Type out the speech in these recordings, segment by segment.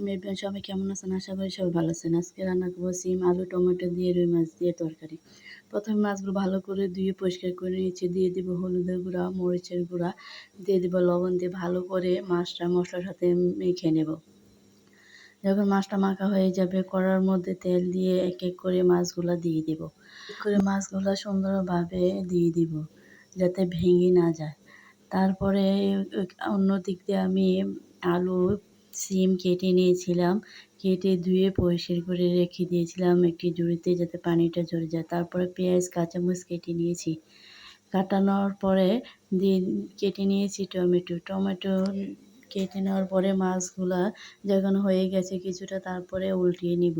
আলাইকুম এভরিওয়ান সবাই কেমন আছেন? আশা করি সবাই ভালো আছেন। আজকে রান্না করব সিম, আলু, টমেটো দিয়ে রুই মাছ দিয়ে তরকারি। প্রথমে মাছগুলো ভালো করে ধুয়ে পরিষ্কার করে নিয়েছি। দিয়ে দিব হলুদের গুঁড়া, মরিচের গুঁড়া। দিয়ে দিব লবণ দিয়ে ভালো করে মাছটা মশলার সাথে মেখে নেব। যখন মাছটা মাখা হয়ে যাবে, কড়ার মধ্যে তেল দিয়ে এক এক করে মাছগুলো দিয়ে দিব। করে মাছগুলো সুন্দরভাবে দিয়ে দিব, যাতে ভেঙে না যায়। তারপরে অন্য দিক দিয়ে আমি আলু সিম কেটে নিয়েছিলাম। কেটে ধুয়ে পরিষ্কার করে রেখে দিয়েছিলাম একটি জুড়িতে যাতে পানিটা ঝরে যায়। তারপরে পেঁয়াজ, কাঁচামরিচ কেটে নিয়েছি। কাটানোর পরে দিয়ে কেটে নিয়েছি টমেটো। টমেটো কেটে নেওয়ার পরে মাছগুলা যখন হয়ে গেছে কিছুটা তারপরে উল্টিয়ে নিব।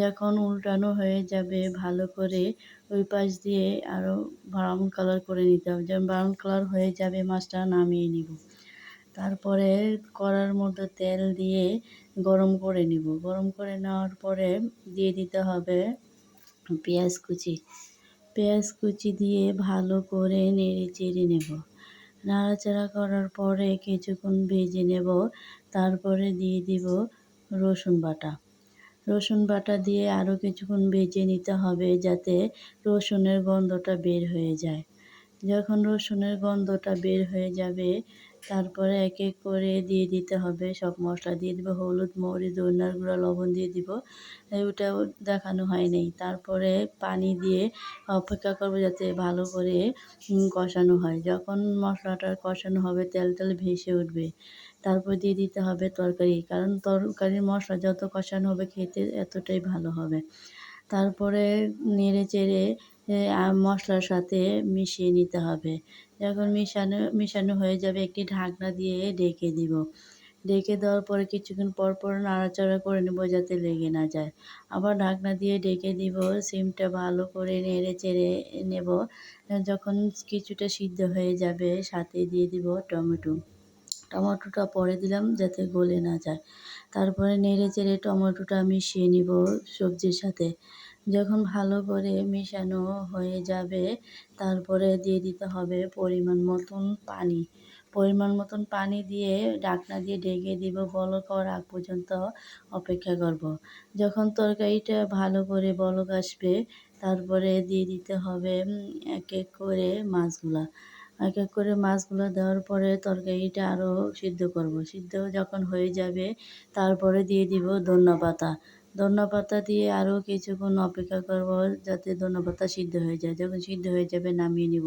যখন উল্টানো হয়ে যাবে ভালো করে ওই পাশ দিয়ে আরও ব্রাউন কালার করে নিতে হবে। যখন ব্রাউন কালার হয়ে যাবে মাছটা নামিয়ে নিব। তারপরে কড়ার মধ্যে তেল দিয়ে গরম করে নিব। গরম করে নেওয়ার পরে দিয়ে দিতে হবে পেঁয়াজ কুচি। পেঁয়াজ কুচি দিয়ে ভালো করে নেড়ে চেড়ে নেব। নাড়াচাড়া করার পরে কিছুক্ষণ ভেজে নেব। তারপরে দিয়ে দিব রসুন বাটা। রসুন বাটা দিয়ে আরও কিছুক্ষণ ভেজে নিতে হবে যাতে রসুনের গন্ধটা বের হয়ে যায়। যখন রসুনের গন্ধটা বের হয়ে যাবে তারপরে এক এক করে দিয়ে দিতে হবে। সব মশলা দিয়ে দিব, হলুদ, মরিচ, ধনিয়ার গুঁড়া, লবণ দিয়ে দিব। ওটাও দেখানো হয় নাই। তারপরে পানি দিয়ে অপেক্ষা করব যাতে ভালো করে কষানো হয়। যখন মশলাটা কষানো হবে, তেল তেল ভেসে উঠবে। তারপর দিয়ে দিতে হবে তরকারি। কারণ তরকারির মশলা যত কষানো হবে, খেতে এতটাই ভালো হবে। তারপরে নেড়ে চেড়ে মশলার সাথে মিশিয়ে নিতে হবে। যখন মিশানো মিশানো হয়ে যাবে, একটি ঢাকনা দিয়ে ঢেকে দিব ঢেকে দেওয়ার পরে কিছুক্ষণ পর পর নাড়াচাড়া করে নেব যাতে লেগে না যায়। আবার ঢাকনা দিয়ে ঢেকে দিব সিমটা ভালো করে নেড়ে চেড়ে নেব। যখন কিছুটা সিদ্ধ হয়ে যাবে, সাথে দিয়ে দিব টমেটো। টমেটোটা পরে দিলাম যাতে গলে না যায়। তারপরে নেড়ে চেড়ে টমেটোটা মিশিয়ে নিব সবজির সাথে। যখন ভালো করে মেশানো হয়ে যাবে, তারপরে দিয়ে দিতে হবে পরিমাণ মতন পানি। পরিমাণ মতন পানি দিয়ে ঢাকনা দিয়ে ঢেকে দিব, বলক হওয়ার আগ পর্যন্ত অপেক্ষা করব। যখন তরকারিটা ভালো করে বলক আসবে, তারপরে দিয়ে দিতে হবে এক এক করে মাছগুলা। এক এক করে মাছগুলো দেওয়ার পরে তরকারিটা আরও সিদ্ধ করব। সিদ্ধ যখন হয়ে যাবে, তারপরে দিয়ে দিব ধন্যা পাতা পাতা দিয়ে আরও কিছুক্ষণ অপেক্ষা করব যাতে ধনিয়া পাতা সিদ্ধ হয়ে যায়। যখন সিদ্ধ হয়ে যাবে নামিয়ে নিব।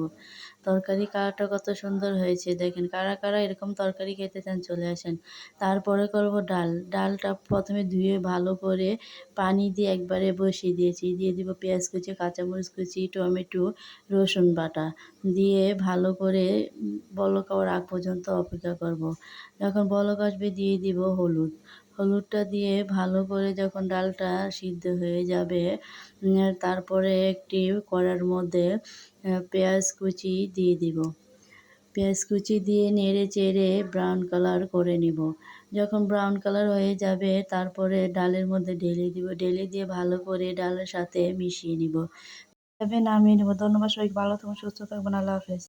তরকারি কালারটা কত সুন্দর হয়েছে দেখেন। কারা কারা এরকম তরকারি খেতে চান চলে আসেন। তারপরে করব ডাল। ডালটা প্রথমে ধুয়ে ভালো করে পানি দিয়ে একবারে বসিয়ে দিয়েছি। দিয়ে দিব পেঁয়াজ কুচি, কাঁচামরিচ কুচি, টমেটো, রসুন বাটা। দিয়ে ভালো করে বলক হওয়ার আগ পর্যন্ত অপেক্ষা করব। যখন বলক আসবে দিয়ে দিব হলুদ। হলুদটা দিয়ে ভালো করে যখন ডালটা সিদ্ধ হয়ে যাবে তারপরে একটি কড়ার মধ্যে পেঁয়াজ কুচি দিয়ে দিব। পেঁয়াজ কুচি দিয়ে নেড়ে চেড়ে ব্রাউন কালার করে নিব। যখন ব্রাউন কালার হয়ে যাবে, তারপরে ডালের মধ্যে ঢেলে দিব। ঢেলে দিয়ে ভালো করে ডালের সাথে মিশিয়ে নিব। নামিয়ে নেব। ধন্যবাদ সবাইকে। ভালো থাকুন, সুস্থ থাকবেন। আল্লাহ হাফেজ।